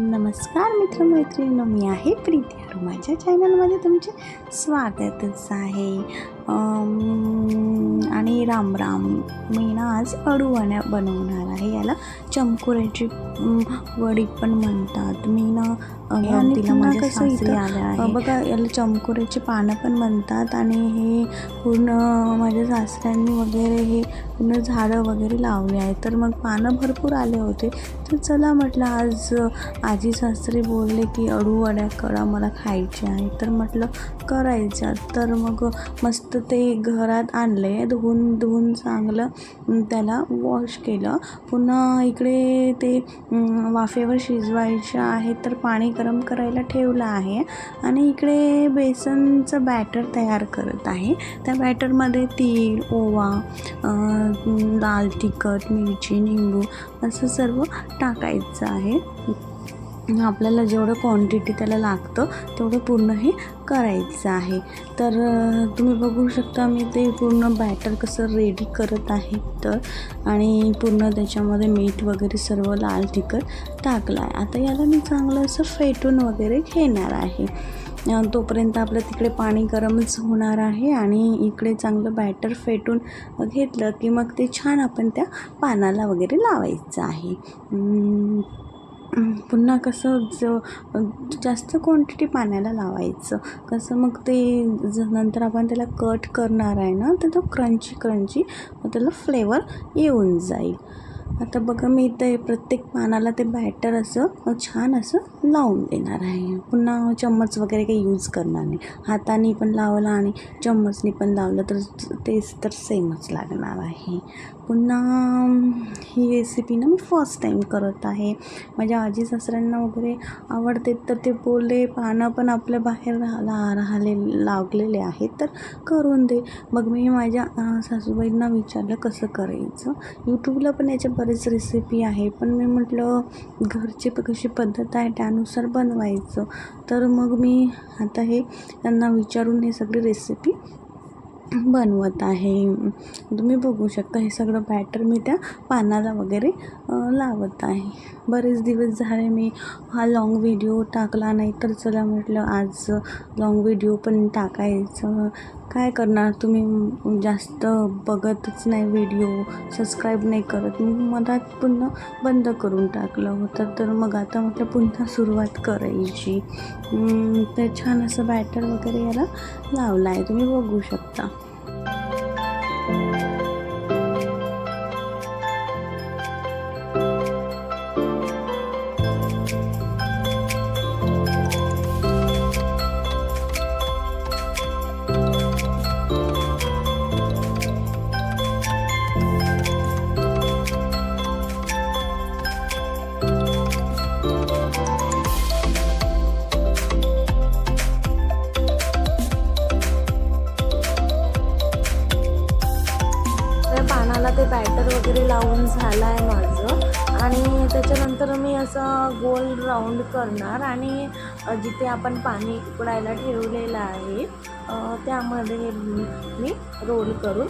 नमस्कार मित्रमैत्रिणींनो मी आहे प्रीती अरू माझ्या चॅनलमध्ये तुमचे स्वागतच आहे. राम राम. मी ना आज अडू वण्या बनवणार आहे. याला चमकुऱ्याची वडी पण म्हणतात. मी ना तिला माझ्या सासरी आल्या आहे बघा याला चमकुऱ्याची पानं पण म्हणतात आणि हे पूर्ण माझ्या सासऱ्यांनी वगैरे हे पूर्ण झाडं वगैरे लावले आहेत. तर मग पानं भरपूर आले होते. तर चला म्हटलं आज आजी सासरे बोलले की अडू वड्या करा मला खायच्या आहे. तर म्हटलं करायच्या. तर मग मस्त ते घरात आणले धुवून धुवून चांगलं त्याला वॉश केलं. पुन्हा इकडे ते वाफेवर शिजवायचे आहे तर पाणी गरम करायला ठेवलं आहे. आणि इकडे बेसनचं बॅटर तयार करत आहे. त्या बॅटरमध्ये तीळ ओवा लाल तिखट मिरची निंबू असं सर्व टाकायचं आहे. आपल्याला जेवढं क्वांटिटी त्याला लागतं तेवढं पूर्ण हे करायचं आहे. तर तुम्ही बघू शकता मी ते पूर्ण बॅटर कसं रेडी करत आहे तर आणि पूर्ण त्याच्यामध्ये मीठ वगैरे सर्व लाल तिखट टाकलं आहे. आता याला मी चांगलं असं फेटून वगैरे घेणार आहे. तोपर्यंत आपलं तिकडे पाणी गरमच होणार आहे आणि इकडे चांगलं बॅटर फेटून घेतलं की मग ते छान आपण त्या पानाला वगैरे लावायचं आहे. पुन्हा कसं ज जास्त क्वांटिटी पाण्याला लावायचं. कसं मग ते ज नंतर आपण त्याला कट करणार आहे ना तर तो क्रंची क्रंची मग त्याला फ्लेवर येऊन जाईल. आता बघा मी ते प्रत्येक पानाला ते बॅटर असं छान असं लावून देणार आहे. पुन्हा चम्मच वगैरे काही यूज करणार नाही. हाताने पण लावलं आणि चम्मचने पण लावलं तर तेच तर सेमच लागणार आहे. पुन्हा ही रेसिपी ना मी फर्स्ट टाईम करत आहे. माझ्या आजी सासऱ्यांना वगैरे आवडते तर ते बोलले पानं पण आपल्या बाहेर राहा राहिले लागलेले आहेत तर करून दे. मग मी माझ्या सासूबाईंना विचारलं कसं करायचं? यूट्यूबला पण याच्या बरेच रेसिपी आहे पण मी म्हटलं घरची कशी पद्धत आहे त्यानुसार बनवायचं. तर मग मी आता हे त्यांना विचारून हे सगळी रेसिपी बनवत आहे. तुम्ही बघू शकता हे सगळं बॅटर मी त्या पानाला वगैरे लावत आहे. बरेच दिवस झाले मी हा लाँग व्हिडिओ टाकला नाही तर चला म्हटलं आज लाँग व्हिडिओ पण टाकायचं. काय करणार? तुम्ही जास्त बघतच नाही व्हिडिओ सबस्क्राईब नाही करत. मी मधात पुन्हा बंद करून टाकलं होतं. तर मग आता म्हटलं पुन्हा सुरुवात करायची. तर छान असं बॅटर वगैरे याला लावला आहे तुम्ही बघू शकता. मला ते बॅटर वगैरे लावून झालं आहे माझं. आणि त्याच्यानंतर मी असं गोल राऊंड करणार आणि जिथे आपण पाणी उकडायला ठेवलेलं आहे त्यामध्ये मी रोल करून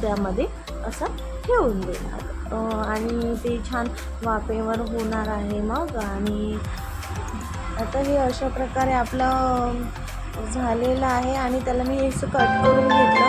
त्यामध्ये असं ठेवून देणार. आणि ते छान वाफेवर होणार आहे मग. आणि आता हे अशा प्रकारे आपलं झालेलं आहे. आणि त्याला मी असं कट करून घेतलं.